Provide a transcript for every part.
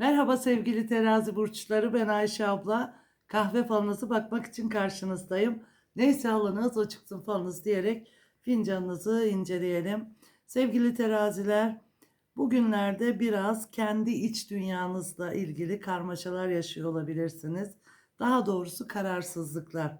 Merhaba sevgili terazi burçları ben Ayşe abla. Kahve falınızı bakmak için karşınızdayım. Neyse alınız o çıksın falınız diyerek fincanınızı inceleyelim. Sevgili teraziler bugünlerde biraz kendi iç dünyanızla ilgili karmaşalar yaşıyor olabilirsiniz. Daha doğrusu kararsızlıklar.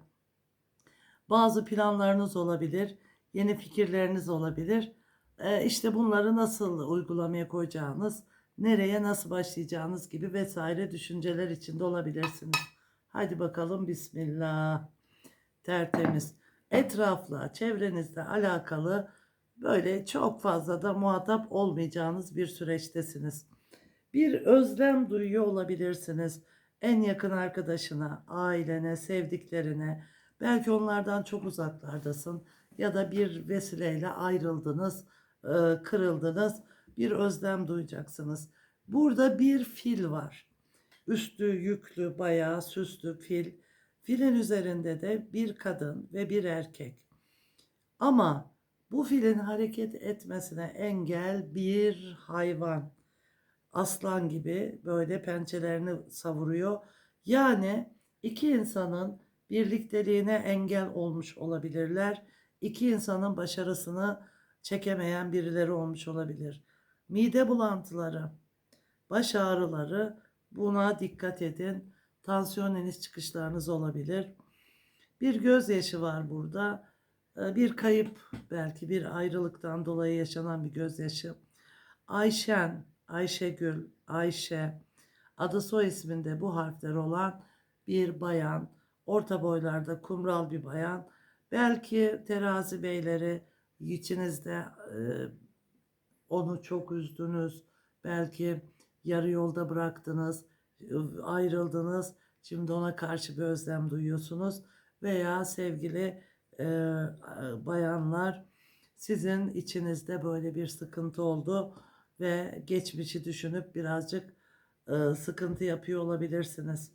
Bazı planlarınız olabilir, yeni fikirleriniz olabilir. Ee, işte bunları nasıl uygulamaya koyacağınız, nereye nasıl başlayacağınız gibi vesaire düşünceler içinde olabilirsiniz. Hadi bakalım Bismillah. Tertemiz. Etrafla, çevrenizle alakalı böyle çok fazla da muhatap olmayacağınız bir süreçtesiniz. Bir özlem duyuyor olabilirsiniz. En yakın arkadaşına, ailene, sevdiklerine, belki onlardan çok uzaklardasın ya da bir vesileyle ayrıldınız, e, kırıldınız bir özlem duyacaksınız. Burada bir fil var. Üstü yüklü, bayağı süslü fil. Filin üzerinde de bir kadın ve bir erkek. Ama bu filin hareket etmesine engel bir hayvan. Aslan gibi böyle pençelerini savuruyor. Yani iki insanın birlikteliğine engel olmuş olabilirler. İki insanın başarısını çekemeyen birileri olmuş olabilir mide bulantıları, baş ağrıları buna dikkat edin. Tansiyon iniş çıkışlarınız olabilir. Bir gözyaşı var burada. Ee, bir kayıp belki bir ayrılıktan dolayı yaşanan bir gözyaşı. Ayşen, Ayşegül, Ayşe adı soy isminde bu harfler olan bir bayan. Orta boylarda kumral bir bayan. Belki terazi beyleri içinizde e, onu çok üzdünüz. Belki yarı yolda bıraktınız, ayrıldınız. Şimdi ona karşı bir özlem duyuyorsunuz. Veya sevgili e, bayanlar sizin içinizde böyle bir sıkıntı oldu ve geçmişi düşünüp birazcık e, sıkıntı yapıyor olabilirsiniz.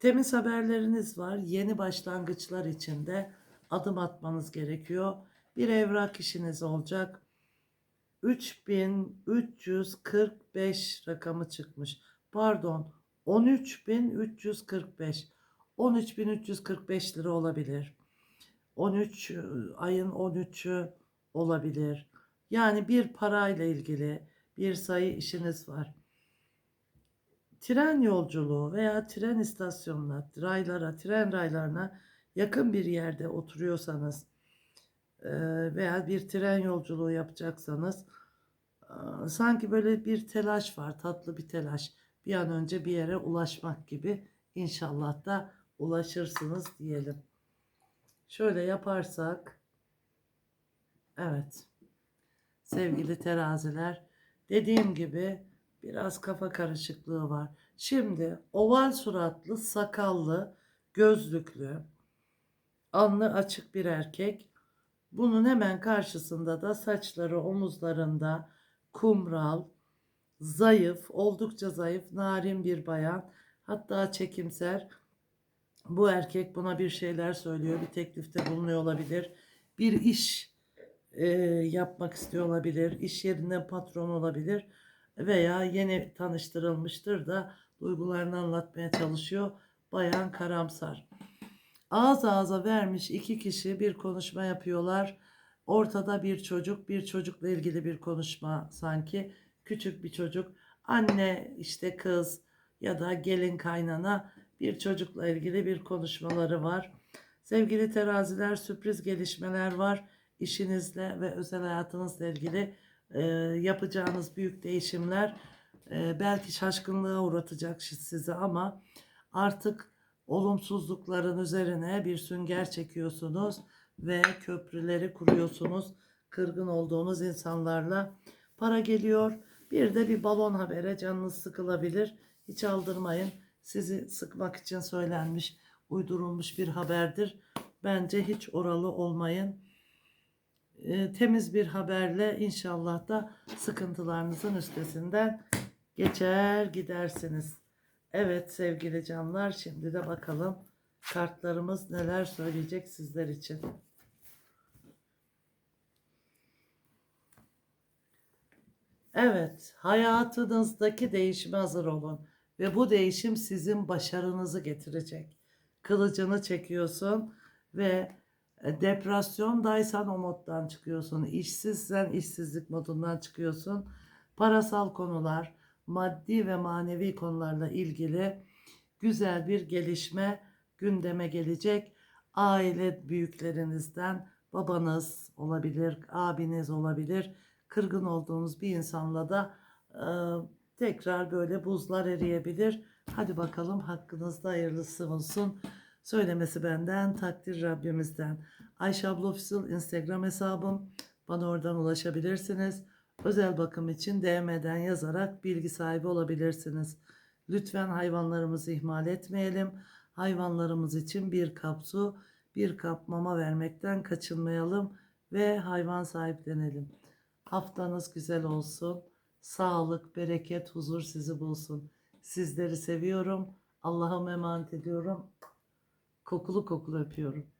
Temiz haberleriniz var. Yeni başlangıçlar içinde adım atmanız gerekiyor. Bir evrak işiniz olacak 3345 rakamı çıkmış. Pardon 13345. 13345 lira olabilir. 13 ayın 13'ü olabilir. Yani bir parayla ilgili bir sayı işiniz var. Tren yolculuğu veya tren istasyonuna, raylara, tren raylarına yakın bir yerde oturuyorsanız veya bir tren yolculuğu yapacaksanız sanki böyle bir telaş var, tatlı bir telaş. Bir an önce bir yere ulaşmak gibi inşallah da ulaşırsınız diyelim. Şöyle yaparsak evet sevgili teraziler dediğim gibi biraz kafa karışıklığı var. Şimdi oval suratlı, sakallı, gözlüklü, alnı açık bir erkek bunun hemen karşısında da saçları omuzlarında kumral, zayıf, oldukça zayıf, narin bir bayan. Hatta çekimser. Bu erkek buna bir şeyler söylüyor, bir teklifte bulunuyor olabilir. Bir iş e, yapmak istiyor olabilir, iş yerinde patron olabilir veya yeni tanıştırılmıştır da duygularını anlatmaya çalışıyor. Bayan karamsar. Ağız ağza vermiş iki kişi bir konuşma yapıyorlar. Ortada bir çocuk, bir çocukla ilgili bir konuşma sanki. Küçük bir çocuk, anne işte kız ya da gelin kaynana bir çocukla ilgili bir konuşmaları var. Sevgili teraziler sürpriz gelişmeler var. İşinizle ve özel hayatınızla ilgili e, yapacağınız büyük değişimler e, belki şaşkınlığa uğratacak sizi ama artık olumsuzlukların üzerine bir sünger çekiyorsunuz ve köprüleri kuruyorsunuz. Kırgın olduğunuz insanlarla para geliyor. Bir de bir balon habere canınız sıkılabilir. Hiç aldırmayın. Sizi sıkmak için söylenmiş, uydurulmuş bir haberdir. Bence hiç oralı olmayın. E, temiz bir haberle inşallah da sıkıntılarınızın üstesinden geçer gidersiniz. Evet sevgili canlar şimdi de bakalım kartlarımız neler söyleyecek sizler için. Evet, hayatınızdaki değişime hazır olun. Ve bu değişim sizin başarınızı getirecek. Kılıcını çekiyorsun ve e, depresyondaysan o moddan çıkıyorsun. İşsizsen işsizlik modundan çıkıyorsun. Parasal konular, maddi ve manevi konularla ilgili güzel bir gelişme gündeme gelecek. Aile büyüklerinizden babanız olabilir, abiniz olabilir. Kırgın olduğunuz bir insanla da e, tekrar böyle buzlar eriyebilir. Hadi bakalım hakkınızda hayırlısı olsun. Söylemesi benden, takdir Rabbimizden. Ayşe abla Official Instagram hesabım. Bana oradan ulaşabilirsiniz. Özel bakım için DM'den yazarak bilgi sahibi olabilirsiniz. Lütfen hayvanlarımızı ihmal etmeyelim. Hayvanlarımız için bir kap su, bir kap mama vermekten kaçınmayalım ve hayvan sahiplenelim. Haftanız güzel olsun. Sağlık, bereket, huzur sizi bulsun. Sizleri seviyorum. Allah'a emanet ediyorum. Kokulu kokulu öpüyorum.